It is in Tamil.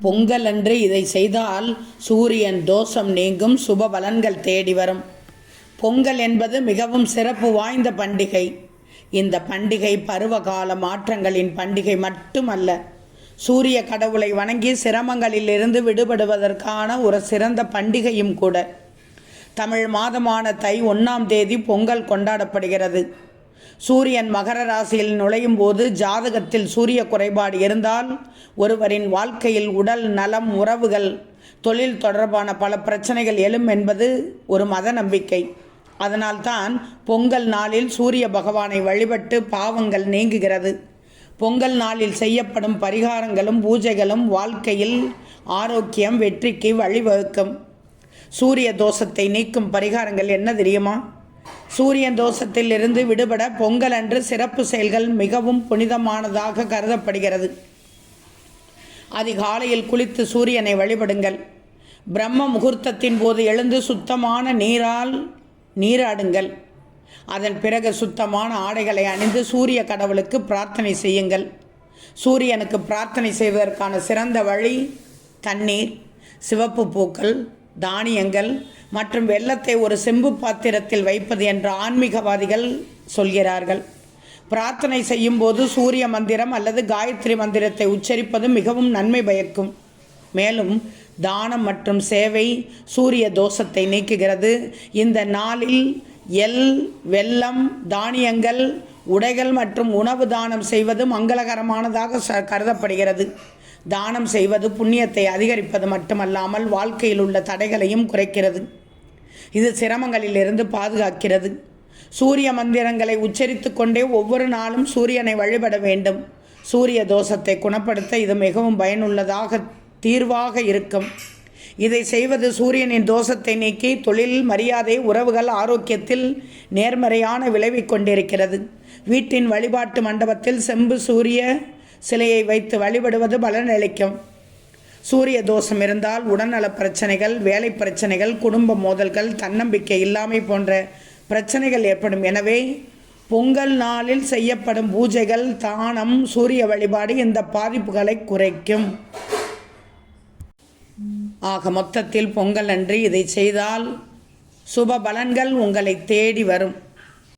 பொங்கல் அன்று இதை செய்தால் சூரியன் தோஷம் நீங்கும் சுப பலன்கள் தேடி வரும். பொங்கல் என்பது மிகவும் சிறப்பு வாய்ந்த பண்டிகை. இந்த பண்டிகை பருவகால மாற்றங்களின் பண்டிகை மட்டுமல்ல சூரிய கடவுளை வணங்கி சிரமங்களிலிருந்து விடுபடுவதற்கான ஒரு சிறந்த பண்டிகையும் கூட. தமிழ் மாதமான தை ஒன்றாம் தேதி பொங்கல் கொண்டாடப்படுகிறது. சூரியன் மகர ராசியில் நுழையும் போது ஜாதகத்தில் சூரிய குறைபாடு இருந்தால் ஒருவரின் வாழ்க்கையில் உடல் நலம் உறவுகள் தொழில் தொடர்பான பல பிரச்சனைகள் எழும் என்பது ஒரு மத நம்பிக்கை. அதனால்தான் பொங்கல் நாளில் சூரிய பகவானை வழிபட்டு பாவங்கள் நீங்குகிறது. பொங்கல் நாளில் செய்யப்படும் பரிகாரங்களும் பூஜைகளும் வாழ்க்கையில் ஆரோக்கியம் வெற்றிக்கு வழிவகுக்கும். சூரிய தோஷத்தை நீக்கும் பரிகாரங்கள் என்ன தெரியுமா? சூரியன் தோஷத்தில் இருந்து விடுபட பொங்கல் அன்று சிறப்பு செயல்கள் மிகவும் புனிதமானதாக கருதப்படுகிறது. அதிகாலையில் குளித்து சூரியனை வழிபடுங்கள். பிரம்ம முகூர்த்தத்தின் போது எழுந்து சுத்தமான நீரால் நீராடுங்கள். அதன் பிறகு சுத்தமான ஆடைகளை அணிந்து சூரிய கடவுளுக்கு பிரார்த்தனை செய்யுங்கள். சூரியனுக்கு பிரார்த்தனை செய்வதற்கான சிறந்த வழி தண்ணீர் சிவப்பு பூக்கள் தானியங்கள் மற்றும் வெள்ளத்தை ஒரு செம்பு பாத்திரத்தில் வைப்பது என்று ஆன்மீகவாதிகள் சொல்கிறார்கள். பிரார்த்தனை செய்யும் போது சூரிய மந்திரம் அல்லது காயத்ரி மந்திரத்தை உச்சரிப்பது மிகவும் நன்மை பயக்கும். மேலும் தானம் மற்றும் சேவை சூரிய தோஷத்தை நீக்குகிறது. இந்த நாளில் எல் வெல்லம் தானியங்கள் உடைகள் மற்றும் உணவு தானம் செய்வது மங்களகரமானதாக ச கருதப்படுகிறது. தானம் செய்வது புண்ணியத்தை அதிகரிப்பது மட்டுமல்லாமல் வாழ்க்கையில் உள்ள தடைகளையும் குறைக்கிறது. இது சிரமங்களிலிருந்து பாதுகாக்கிறது. சூரிய மந்திரங்களை உச்சரித்து கொண்டே ஒவ்வொரு நாளும் சூரியனை வழிபட வேண்டும். சூரிய தோஷத்தை குணப்படுத்த இது மிகவும் பயனுள்ளதாக தீர்வாக இருக்கும். இதை செய்வது சூரியனின் தோஷத்தை நீக்கி தொழில் மரியாதை உறவுகள் ஆரோக்கியத்தில் நேர்மறையான விளைவை கொண்டிருக்கிறது. வீட்டின் வழிபாட்டு மண்டபத்தில் செம்பு சூரிய சிலையை வைத்து வழிபடுவது பலனளிக்கும். சூரிய தோஷம் இருந்தால் உடல்நல பிரச்சனைகள் வேலை பிரச்சனைகள் குடும்ப மோதல்கள் தன்னம்பிக்கை இல்லாமை போன்ற பிரச்சனைகள் ஏற்படும். எனவே பொங்கல் நாளில் செய்யப்படும் பூஜைகள் தானம் சூரிய வழிபாடு இந்த பாதிப்புகளை குறைக்கும். ஆக மொத்தத்தில் பொங்கல் அன்று இதை செய்தால் சுப பலன்கள் உங்களை தேடி வரும்.